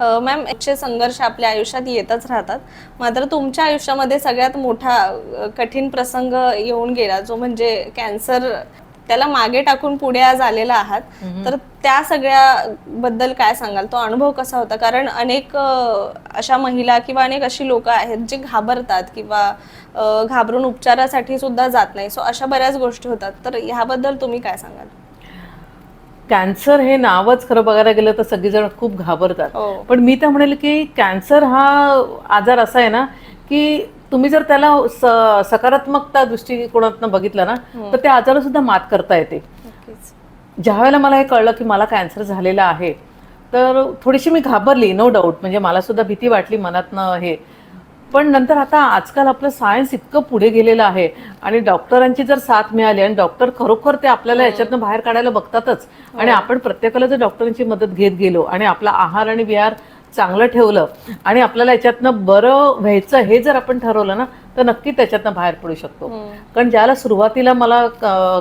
Ma'am याचे संघर्ष आपल्या आयुष्यात येतच राहतात. मात्र तुमच्या आयुष्यामध्ये सगळ्यात मोठा कठीण प्रसंग येऊन गेला जो म्हणजे कॅन्सर त्याला मागे टाकून पुढे आज आलेला आहात. तर त्या सगळ्या बद्दल काय सांगाल? तो अनुभव कसा होता? कारण अनेक अशा महिला किंवा अनेक अशी लोक आहेत जे घाबरतात किंवा घाबरून उपचारासाठी सुद्धा जात नाही. सो अशा बऱ्याच गोष्टी होतात. तर ह्याबद्दल तुम्ही काय सांगाल? कॅन्सर हे नावच खरं बघायला गेलं तर सगळेजण खूप घाबरतात. हो. पण मी तर म्हणेल की कॅन्सर हा आजार असा आहे ना की तुम्ही जर त्याला सकारात्मकता दृष्टिकोनातून बघितलं ना तर त्या आजारावर सुद्धा मात करता येते. ज्या वेळेला मला हे कळलं की मला कॅन्सर झालेला आहे तर थोडीशी मी घाबरली नो डाऊट म्हणजे मला सुद्धा भीती वाटली मनातनं हे. पण नंतर आता आजकाल आपलं सायन्स इतकं पुढे गेलेलं आहे आणि डॉक्टरांची जर साथ मिळाली आणि डॉक्टर खरोखर ते आपल्याला याच्यातनं बाहेर काढायला बघतातच आणि आपण प्रत्येकाला जर डॉक्टरांची मदत घेत गेलो आणि आपला आहार आणि विहार चांगलं ठेवलं आणि आपल्याला याच्यातनं बरं व्हायचं हे जर आपण ठरवलं ना तर नक्की त्याच्यातनं बाहेर पडू शकतो. कारण ज्याला सुरुवातीला मला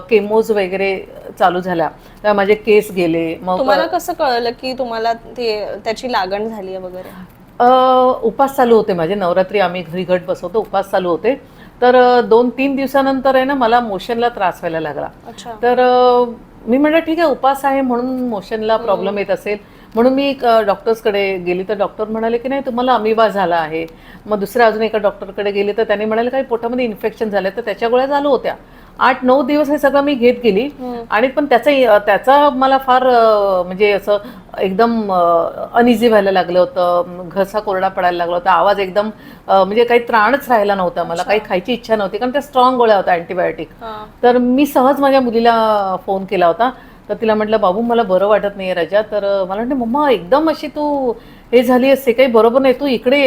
केमोज वगैरे चालू झाल्या तेव्हा माझे केस गेले मग तुम्हाला कसं कळलं की तुम्हाला ते त्याची लागण झाली वगैरे? उपास चालू होते माझे. नवरात्री आम्ही घरी घट बसवतो उपास चालू होते. तर दोन तीन दिवसानंतर आहे ना मला मोशनला त्रास व्हायला लागला. तर मी म्हटलं ठीक आहे उपास आहे म्हणून मोशनला प्रॉब्लेम येत असेल. म्हणून मी डॉक्टर्सकडे गेली. तर डॉक्टर म्हणाले की नाही तुम्हाला अमिबा झाला आहे. मग दुसऱ्या अजून एका डॉक्टरकडे गेली. तर त्यांनी म्हणाले काही पोटामध्ये इन्फेक्शन झालं. तर त्याच्या गोळ्या चालू होत्या. आठ नऊ दिवस हे सगळं मी घेत गेली. आणि पण त्याचा त्याचा मला फार म्हणजे असं एकदम अनइझी व्हायला लागलं होतं. घसा कोरडा पडायला लागला होता. आवाज एकदम म्हणजे काही त्राणच राहिला नव्हता मला. काही खायची इच्छा नव्हती. कारण त्या स्ट्रॉंग गोळ्या होत्या अँटीबायोटिक तर मी सहज माझ्या मुलीला फोन केला होता. तर तिला म्हटलं बाबू मला बरं वाटत नाही रजा. तर मला म्हणते मम्मा एकदम अशी तू हे झाली असते. काही बरोबर नाही. तू इकडे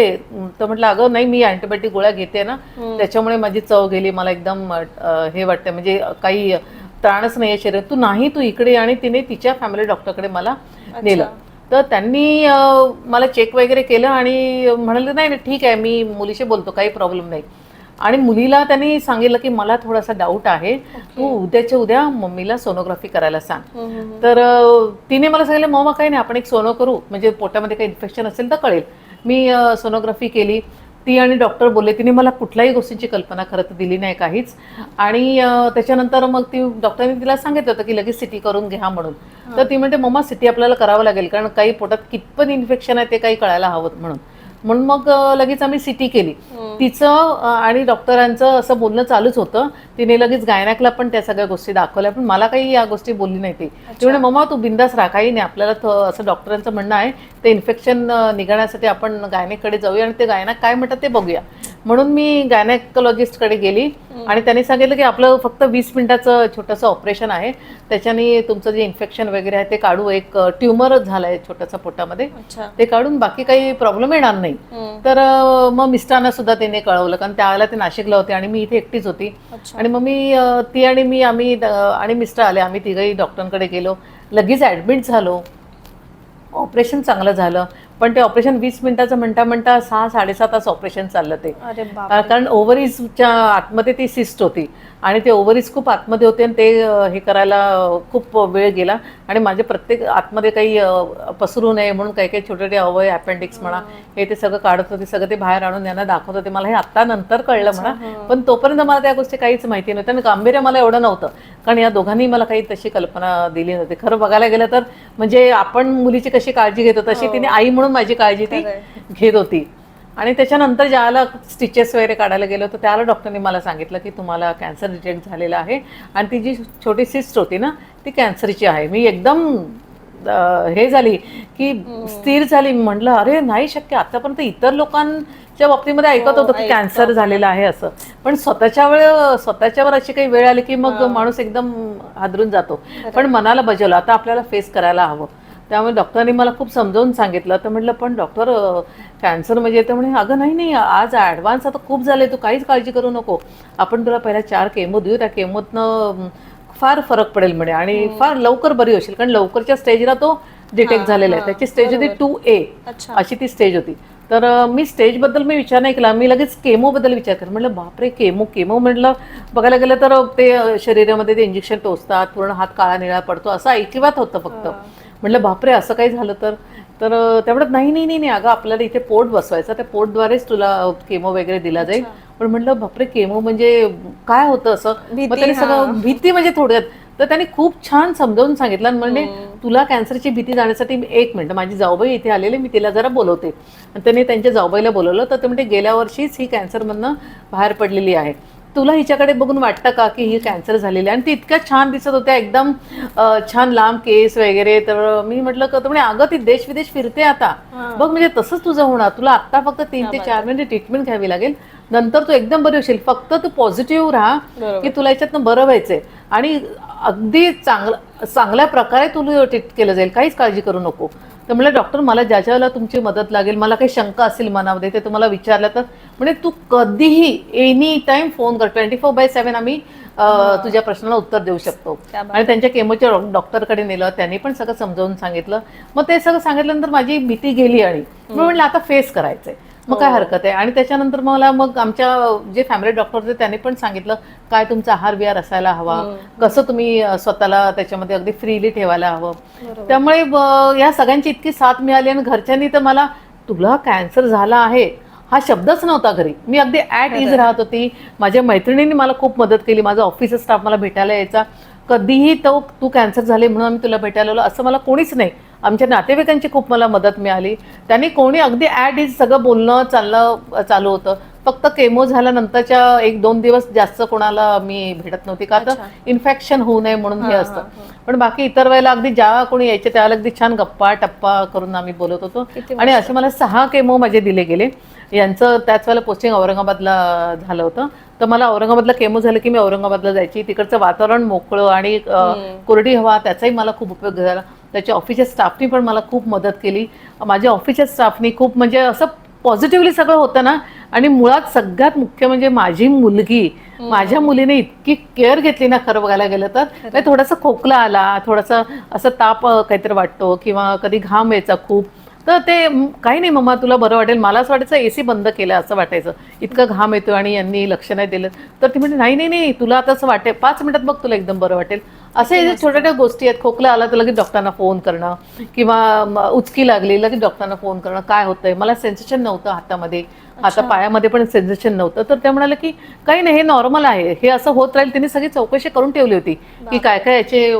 तर म्हटलं अगं नाही मी अँटीबायोटिक गोळ्या घेते ना. त्याच्यामुळे माझी चव गेली. मला एकदम हे वाटतं म्हणजे काही त्राणच नाही आहे. शरीर तू नाही तू इकडे. आणि तिने तिच्या फॅमिली डॉक्टरकडे मला नेलं. तर त्यांनी मला चेक वगैरे केलं आणि म्हणाले नाही नाही ठीक आहे मी मुलीशी बोलतो काही प्रॉब्लेम नाही. आणि मुलीला त्यांनी सांगितलं की मला थोडासा डाऊट आहे. तू उद्याच्या उद्या मम्मीला सोनोग्राफी करायला सांग. तर तिने मला सांगितलं मम्मा काही नाही आपण एक सोनो करू. म्हणजे पोटामध्ये काही इन्फेक्शन असेल तर कळेल. मी सोनोग्राफी केली. ती आणि डॉक्टर बोलले तिने मला कुठल्याही गोष्टींची कल्पना खरं तर दिली नाही काहीच. आणि त्याच्यानंतर मग ती डॉक्टरने तिला सांगितलं होतं की लगेच सिटी करून घ्या म्हणून. तर ती म्हणते मम्मा सिटी आपल्याला करावं लागेल कारण काही पोटात कितपत इन्फेक्शन आहे ते काही कळायला हवं म्हणून. म्हणून मग लगेच आम्ही सिटी केली. तिचं अं, आणि डॉक्टरांचं असं बोलणं चालूच होतं. तिने लगेच गायनॅकला पण त्या सगळ्या गोष्टी दाखवल्या पण मला काही या गोष्टी बोलली नाही ती. ती म्हणे मम्मा तू बिंदास राहा काही नाही. आपल्याला असं डॉक्टरांचं म्हणणं आहे ते इन्फेक्शन निघण्यासाठी आपण गायनेककडे जाऊया आणि ते गायनॅक काय म्हणतात ते बघूया. म्हणून मी गायनॅकॉलॉजिस्टकडे गेली आणि त्यांनी सांगितलं की आपलं फक्त वीस मिनिटाचं छोटंसं ऑपरेशन आहे. त्याच्याने तुमचं जे इन्फेक्शन वगैरे आहे ते काढू. एक ट्युमर झालं आहे छोटंसं पोटामध्ये. ते काढून बाकी काही प्रॉब्लेम येणार नाही. हम्म. तर मग मिस्टरांना सुद्धा त्याने कळवलं कारण त्यावेळेला ते नाशिकला होते आणि मी इथे एकटीच होती. आणि मग मी ती आणि मी आम्ही आणि मिस्टर आले. आम्ही तिघही डॉक्टरांकडे गेलो. लगेच ॲडमिट झालो. ऑपरेशन चांगलं झालं. पण ते ऑपरेशन वीस मिनिटाचं म्हणता म्हणता सहा साडेसहा तास ऑपरेशन चाललं ते. कारण ओव्हरीजच्या आतमध्ये ती सिस्ट होती. आणि ते ओव्हरीज खूप आतमध्ये होते आणि ते हे करायला खूप वेळ गेला. आणि माझे प्रत्येक आतमध्ये काही पसरू नये म्हणून काही काही छोटे छोटे अवय अपेंडिक्स म्हणा हे. ते सगळं काढत होते सगळं ते बाहेर आणून यांना दाखवत होते. मला हे आत्ता नंतर कळलं म्हणा. पण तोपर्यंत मला त्या गोष्टी काहीच माहिती नव्हत्या. आणि गांभीर्य मला एवढं नव्हतं. कारण या दोघांनी मला काही तशी कल्पना दिली नव्हती. खरं बघायला गेलं तर म्हणजे आपण मुलीची कशी काळजी घेतो तशी तिने आई म्हणून माझी काळजी ती घेत होती. आणि त्याच्यानंतर ज्याला स्टिचेस वगैरे काढायला गेलो तर त्याला डॉक्टरने मला सांगितलं की तुम्हाला कॅन्सर डिटेक्ट झालेला आहे. आणि ती जी छोटी सिस्ट होती ना ती कॅन्सरची आहे. मी एकदम हे झाली की स्थिर झाली. म्हटलं अरे नाही शक्य. आतापर्यंत इतर लोकांच्या बाबतीमध्ये ऐकत होतं की कॅन्सर झालेलं आहे असं. पण स्वतःच्या वेळ स्वतःच्यावर अशी काही वेळ आली की मग माणूस एकदम हादरून जातो. पण मनाला बजावलं आता आपल्याला फेस करायला हवं. त्यामुळे डॉक्टरांनी मला खूप समजावून सांगितलं. तर म्हटलं पण डॉक्टर कॅन्सर म्हणजे तर म्हणे अगं नाही नाही आज ॲडव्हान्स आता खूप झाले तू काहीच काळजी करू नको. आपण तुला पहिल्या चार केमो देऊ त्या केमोतनं फार फरक पडेल म्हणे आणि फार लवकर बरी होशील. कारण लवकरच्या स्टेजला तो डिटेक्ट झालेला आहे. त्याची स्टेज होती टू ए. अशी ती स्टेज होती. तर मी स्टेजबद्दल मी विचार नाही केला. मी लगेच केमोबद्दल विचार केला. म्हटलं बापरे केमो केमो म्हटलं बघायला गेलं तर ते शरीरामध्ये ते इंजेक्शन टोचतात पूर्ण हात काळा निळा पडतो असं ऐकिवात होतं फक्त. म्हटलं बापरे असं काही झालं तर? तर त्या म्हणत नाही नाही नाही नाही, अगं आपल्याला इथे पोट बसवायचं त्या पोटद्वारेच तुला केमो वगैरे दिला जाईल. पण म्हटलं बापरे केमो म्हणजे काय होतं असं? मग त्याने सगळं भीती म्हणजे थोड्यात तर त्यांनी खूप छान समजावून सांगितलं आणि म्हणजे तुला कॅन्सरची भीती जाण्यासाठी एक मिनिट माझी जाऊबाई इथे आलेली मी तिला जरा बोलवते. आणि त्यांनी त्यांच्या जाऊबाईला बोलवलं तर ते म्हणजे गेल्या वर्षीच ही कॅन्सरमधनं बाहेर पडलेली आहे. तुला हिच्याकडे बघून वाटतं का की ही कॅन्सर झालेली आहे? आणि ती इतक्या छान दिसत होत्या एकदम छान लांब केस वगैरे. तर मी म्हटलं का तर म्हणे अगं ती देश विदेश फिरते आता. बघ म्हणजे तसंच तुझं होणार. तुला आता फक्त तीन ते चार महिने ट्रीटमेंट घ्यावी लागेल. नंतर तू एकदम बरी होशील. फक्त तू पॉझिटिव्ह राहा. की तुला याच्यातनं बरं व्हायचंय. आणि अगदी चांगलं चांगल्या प्रकारे तुला ट्रीट केलं जाईल. काहीच काळजी करू नको. तर म्हणलं डॉक्टर मला ज्या ज्या वेळेला तुमची मदत लागेल मला काही शंका असेल मनामध्ये ते तुम्हाला विचारलं तर म्हणजे तू कधीही एनी टाइम फोन कर ट्वेंटी फोर बाय सेव्हन आम्ही अं, तुझ्या प्रश्नाला उत्तर देऊ शकतो. आणि त्यांच्या केमोच्या डॉक्टरकडे नेलं त्यांनी पण सगळं समजावून सांगितलं. मग ते सगळं सांगितल्यानंतर माझी भीती गेली आणि मग म्हटलं आता फेस करायचंय. मग काय हरकत आहे? आणि त्याच्यानंतर मला मग आमच्या जे फॅमिली डॉक्टर होते त्यांनी पण सांगितलं काय तुमचा आहार विहार असायला हवा? कसं तुम्ही स्वतःला त्याच्यामध्ये अगदी फ्रीली ठेवायला हवं? त्यामुळे या सगळ्यांची इतकी साथ मिळाली आणि घरच्यांनी तर मला तुला कॅन्सर झाला आहे. हा शब्दच नव्हता घरी. मी अगदी ॲट इज राहत होती. माझ्या मैत्रिणींनी मला खूप मदत केली. माझा ऑफिसचा स्टाफ मला भेटायला यायचा. कधीही तो तू कॅन्सर झाले म्हणून आम्ही तुला भेटायला आलो. असं मला कोणीच नाही. आमच्या नातेवाईकांची खूप मला मदत मिळाली. त्यांनी कोणी अगदी ॲट इज सगळं बोलणं चालणं अ, चालू होतं. फक्त केमो झाल्यानंतरच्या एक दोन दिवस जास्त कोणाला मी भेटत नव्हती. का तर इन्फेक्शन होऊ नये म्हणून हे असतं. पण बाकी इतर वेळेला अगदी ज्या कोणी यायचे त्यावेळेला अगदी छान गप्पा टप्पा करून आम्ही बोलत होतो. आणि असे मला सहा केमो माझे दिले गेले. यांचं त्याच वेळेला पोस्टिंग औरंगाबादला झालं होतं. तर मला औरंगाबादला केमो झालं की मी औरंगाबादला जायची. तिकडचं वातावरण मोकळं आणि कोरडी हवा त्याचाही मला खूप उपयोग झाला. त्याच्या ऑफिसच्या स्टाफनी पण मला खूप मदत केली. माझ्या ऑफिसच्या स्टाफनी खूप म्हणजे असं पॉझिटिव्हली सगळं होतं ना. आणि मुळात सगळ्यात मुख्य म्हणजे माझी मुलगी. माझ्या मुलीने इतकी केअर घेतली ना खरं बघायला गेलं तर. म्हणजे थोडासा खोकला आला थोडासा असं ताप काहीतरी वाटतो किंवा कधी घाम यायचा खूप. तर ते काही नाही मम्मा तुला बरं वाटेल. मला असं वाटायचं ए सी बंद केलं असं वाटायचं. इतकं घाम येतो आणि यांनी लक्ष नाही दिलं. तर ती म्हणजे नाही नाही नाही. तुला आता असं वाटेल पाच मिनिटात बघ तुला एकदम बरं वाटेल. असे जे छोट्या छोट्या गोष्टी आहेत खोकला आला तर लगेच डॉक्टरांना फोन करणं किंवा म, उचकी लागली लगेच डॉक्टरांना फोन करणं काय होतंय? मला सेन्सेशन नव्हतं हातामध्ये. आता पायामध्ये पण सेन्सेशन नव्हतं. तर ते म्हणाले की काही नाही हे नॉर्मल आहे. हे असं होत राहील. त्यांनी सगळी चौकशी करून ठेवली होती की काय काय याचे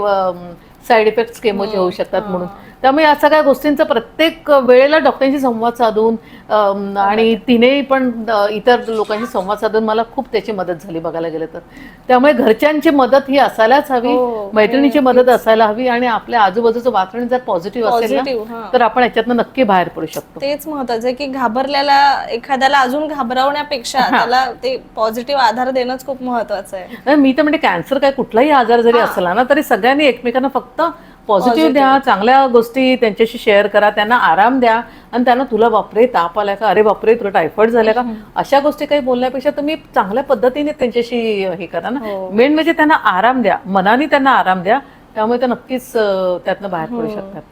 साईड इफेक्ट्स केमोचे होऊ शकतात म्हणून. त्यामुळे या सगळ्या गोष्टींचा प्रत्येक वेळेला डॉक्टरांशी संवाद साधून आणि तिने पण इतर लोकांशी संवाद साधून मला खूप त्याची मदत झाली बघायला गेलं तर. त्यामुळे घरच्यांची मदत ही असायलाच हवी हो, मैत्रिणीची मदत असायला हवी आणि आपल्या आजूबाजूचं वातावरण जर पॉझिटिव्ह असेल तर आपण याच्यातनं नक्की बाहेर पडू शकतो. तेच महत्वाचं आहे की घाबरल्याला एखाद्याला अजून घाबरवण्यापेक्षा त्याला ते पॉझिटिव्ह आधार देणंच खूप महत्वाचं आहे. मी तर म्हणते कॅन्सर काय कुठलाही आजार जरी असला ना तरी सगळ्यांनी एकमेकांना फक्त पॉझिटिव्ह द्या चांगल्या गोष्टी त्यांच्याशी शेअर करा त्यांना आराम द्या आणि त्यांना तुला बापरे ताप आलाय का? अरे बापरे तुला टायफॉइड झालाय का? अशा गोष्टी काही बोलण्यापेक्षा तुम्ही चांगल्या पद्धतीने त्यांच्याशी हे करा ना. मेन म्हणजे त्यांना आराम द्या मनाने त्यांना आराम द्या त्यामुळे ते नक्कीच त्यातनं बाहेर पडू शकतात.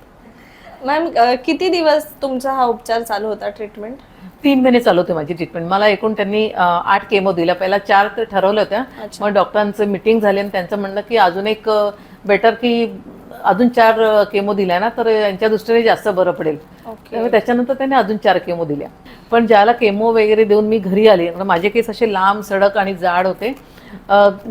मॅम किती दिवस तुमचा हा उपचार चालू होता ट्रीटमेंट तीन महिने चालू होते माझी ट्रीटमेंट मला एकूण त्यांनी आठ केमो दिल्या. पहिला चार तर ठरवल्या होत्या. मग डॉक्टरांचं मिटिंग झाली आणि त्यांचं म्हणणं की अजून एक बेटर की अजून चार केमो दिल्या ना तर यांच्या दृष्टीने जास्त बरं पडेल. त्यामुळे त्याच्यानंतर त्यांनी अजून चार केमो दिल्या. पण ज्याला केमो वगैरे देऊन मी घरी आली माझे केस असे लांब सडक आणि जाड होते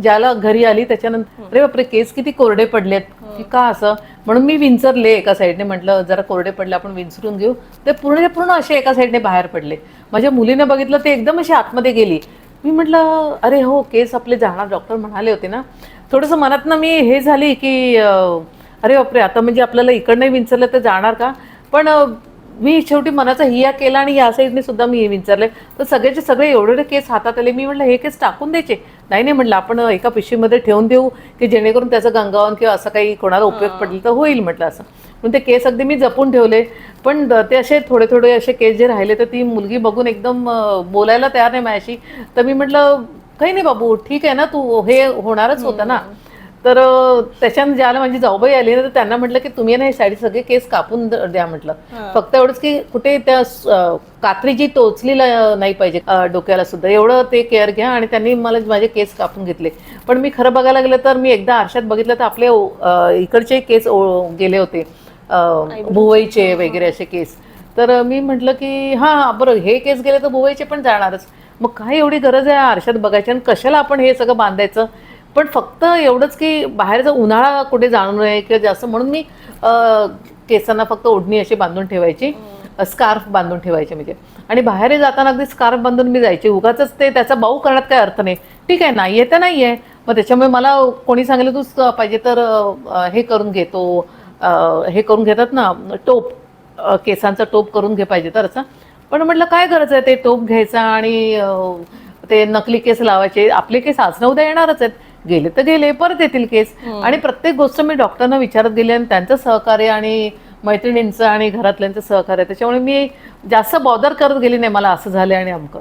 ज्याला घरी आली त्याच्यानंतर अरे बापरे केस किती कोरडे पडलेत की का असं? म्हणून मी विंचरले एका साईडने म्हटलं जरा कोरडे पडले आपण विंचरून घेऊ. ते पूर्ण पूर्ण असे एका साईडने बाहेर पडले. माझ्या मुलीने बघितलं ते एकदम अशी आतमध्ये गेली. मी म्हटलं अरे हो केस आपले जाणार डॉक्टर म्हणाले होते ना. थोडंसं मनातनं मी हे झाली की अरे बापरे आता म्हणजे आपल्याला इकडनं विंचरलं तर जाणार का? पण मी शेवटी मनाचा हिया केला आणि या साईडने सुद्धा मी विचारले तर सगळ्याचे सगळे एवढे एवढे केस हातात आले. मी म्हटलं हे केस टाकून द्यायचे. नाही नाही म्हटलं आपण एका पिशवीमध्ये ठेवून देऊ की जेणेकरून त्याचं गंगावन किंवा असं काही कोणाला उपयोग पडला तर होईल म्हटलं असं. म्हणून ते केस अगदी मी जपून ठेवले. पण ते असे थोडे थोडे असे केस जे राहिले तर ती मुलगी बघून एकदम बोलायला तयार नाही माझ्याशी. तर मी म्हटलं काही नाही बाबू ठीक आहे ना तू हे होणारच होतं ना. तर त्याच्यानं ज्याला माझी जाऊबाई आली ना तर त्यांना म्हटलं की तुम्ही ना हे साडी सगळे केस कापून द्या म्हटलं. फक्त एवढंच की कुठे त्या कात्री जी टोचलीला नाही पाहिजे डोक्याला सुद्धा. एवढं ते केअर घ्या आणि त्यांनी मला माझे केस कापून घेतले. पण मी खरं बघायला गेलं तर मी एकदा आरशात बघितलं तर आपले इकडचे केस गेले होते भुवईचे वगैरे असे केस. तर मी म्हटलं की हां बरं हे केस गेले तर भुवईचे पण जाणारच. मग काय एवढी गरज आहे आरशात बघायची? आणि कशाला आपण हे सगळं बांधायचं? पण फक्त एवढंच की बाहेरचा उन्हाळा कुठे जाणू नये किंवा जास्त म्हणून मी केसांना फक्त ओढणी अशी बांधून ठेवायची. स्कार्फ बांधून ठेवायचे म्हणजे. आणि बाहेर जाताना अगदी स्कार्फ बांधून मी जायचे. उगाच ते त्याचा बाऊ करण्यात काय अर्थ नाही. ठीक आहे नाही आहे तर नाही आहे. मग त्याच्यामुळे मला कोणी सांगितलं तूच पाहिजे तर हे करून घेतो हे करून घेतात ना टोप केसांचा टोप करून घे पाहिजे तर असं. पण म्हटलं काय गरज आहे ते टोप घ्यायचा आणि ते नकली केस लावायचे? आपले केस आज ना उद्या येणारच आहेत. गेले तर गेले परत येतील केस. आणि प्रत्येक गोष्ट मी डॉक्टरना विचारत गेले आणि त्यांचं सहकार्य आणि मैत्रिणींचं आणि घरातल्यांचं सहकार्य. त्याच्यामुळे मी जास्त बॉदर करत गेली नाही मला असं झालं आणि अमकं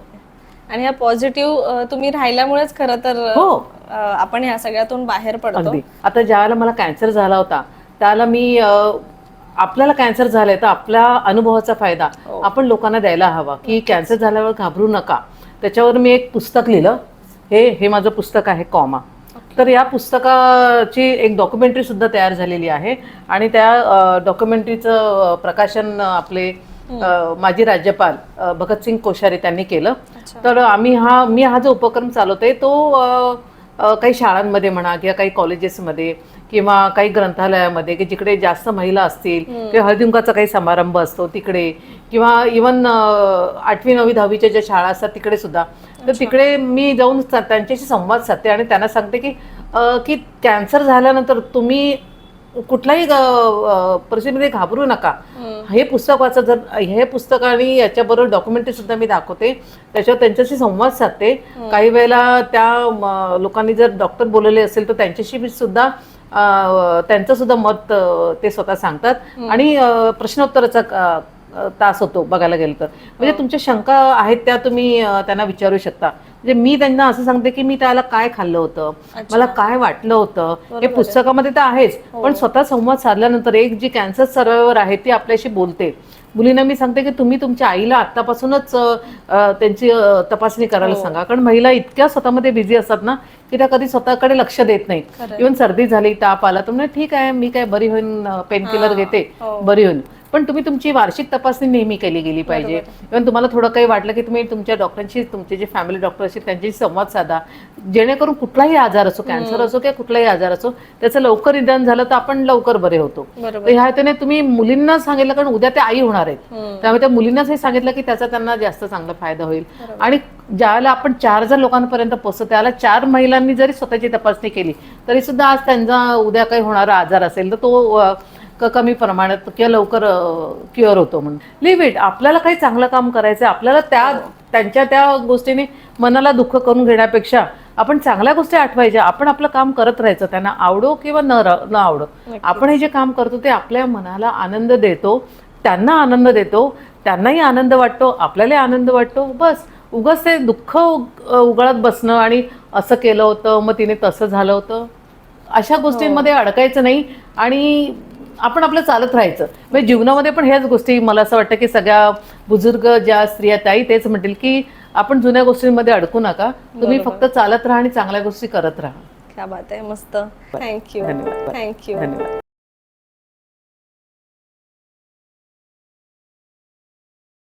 आणि ह्या पॉझिटिव्ह तुम्ही राहिल्यामुळेच खरं तर हो. आपण ह्या सगळ्यातून बाहेर पडतो. आता ज्यावेळेला मला कॅन्सर झाला होता त्यावेळेला मी आपल्याला कॅन्सर झालाय तर आपल्या अनुभवाचा फायदा आपण लोकांना द्यायला हवा. की कॅन्सर झाल्यावर घाबरू नका. त्याच्यावर मी एक पुस्तक लिहिलं. हे हे माझं पुस्तक आहे कॉमा तर या पुस्तकाची एक डॉक्युमेंटरी सुद्धा तयार झालेली आहे. आणि त्या डॉक्युमेंटरीचं प्रकाशन आपले माजी राज्यपाल भगतसिंग कोश्यारी त्यांनी केलं. तर आम्ही हा मी हा जो उपक्रम चालवते तो काही शाळांमध्ये म्हणा किंवा काही कॉलेजेसमध्ये किंवा काही ग्रंथालयामध्ये की जिकडे जास्त महिला असतील किंवा हळदीकुंकाचा काही समारंभ असतो तिकडे किंवा इवन आठवी नववी दहावीच्या ज्या शाळा असतात तिकडे सुद्धा. तर तिकडे मी जाऊन त्यांच्याशी संवाद साधते आणि त्यांना सांगते की की कॅन्सर झाल्यानंतर तुम्ही अ, परिस्थितीमध्ये घाबरू नका. हे पुस्तक वाचा जर हे पुस्तक आणि याच्याबरोबर डॉक्युमेंटरी सुद्धा मी दाखवते. त्याच्यावर त्यांच्याशी संवाद साधते. काही वेळेला त्या लोकांनी जर डॉक्टर बोलवले असेल तर त्यांच्याशी मी सुद्धा त्यांचं सुद्धा मत ते स्वतः सांगतात. आणि प्रश्नोत्तराचा तास होतो बघायला गेलं तर. म्हणजे तुमच्या शंका आहेत त्या तुम्ही त्यांना विचारू शकता. म्हणजे मी त्यांना असं सांगते की मी त्याला काय खाल्लं होतं? मला काय वाटलं होतं? हे पुस्तकामध्ये तर आहेच. पण स्वतः संवाद साधल्यानंतर एक जी कॅन्सर सर्वायवर आहे ती आपल्याशी बोलते. मुलींना मी सांगते की तुम्ही तुमच्या आईला आतापासूनच त्यांची तपासणी करायला सांगा. कारण महिला इतक्या स्वतःमध्ये बिझी असतात ना की त्या कधी स्वतःकडे लक्ष देत नाही इव्हन सर्दी झाली ताप आला तर ठीक आहे मी काय बरी होईन पेन किलर घेते बरी होईन. पण तुम्ही तुमची वार्षिक तपासणी नेहमी केली गेली पाहिजे. इव्हन तुम्हाला थोडं काही वाटलं की तुम्ही तुमच्या डॉक्टरांशी तुमचे जे फॅमिली डॉक्टर असतील त्यांच्याशी संवाद साधा. जेणेकरून कुठलाही आजार असो कॅन्सर असो किंवा कुठलाही आजार असो त्याचं लवकर निदान झालं तर आपण लवकर बरे होतो. ह्या हेतूने तुम्ही मुलींना सांगितलं कारण उद्या त्या आई होणार आहेत. त्यामुळे त्या मुलींनाच हे सांगितलं की त्याचा त्यांना जास्त चांगला फायदा होईल. आणि ज्यावेळेला आपण चार जर लोकांपर्यंत पोहोचतो त्याला चार महिलांनी जरी स्वतःची तपासणी केली तरी सुद्धा आज त्यांचा उद्या काही होणारा आजार असेल तर तो क- कमी प्रमाणात किंवा लवकर क्युअर होतो म्हणून. लिव्ह इट आपल्याला काही चांगलं काम करायचं आपल्याला त्या त्यांच्या त्या गोष्टीने मनाला दुःख करून घेण्यापेक्षा आपण चांगल्या गोष्टी आठवायच्या. आपण आपलं काम करत राहायचं. त्यांना आवडो किंवा न न आवडो. आपण हे जे काम करतो ते आपल्या मनाला आनंद देतो. त्यांना आनंद देतो. त्यांनाही आनंद वाटतो. आपल्यालाही आनंद वाटतो. बस. उगाच ते दुःख उग- उगाळत बसणं आणि असं केलं होतं मग तिने तसं झालं होतं. अशा गोष्टींमध्ये अडकायचं नाही. आणि आपण आपलं चालत राहायचं. म्हणजे जीवनामध्ये पण ह्याच गोष्टी मला असं वाटतं की सगळ्या बुजुर्ग ज्या स्त्रिया त्याही तेच म्हणतील की आपण जुन्या गोष्टींमध्ये अडकू नका. तुम्ही फक्त चालत राहा आणि चांगल्या गोष्टी करत राहा. क्या बात आहे. मस्त. थँक्यू धन्यवाद. थँक्यू धन्यवाद.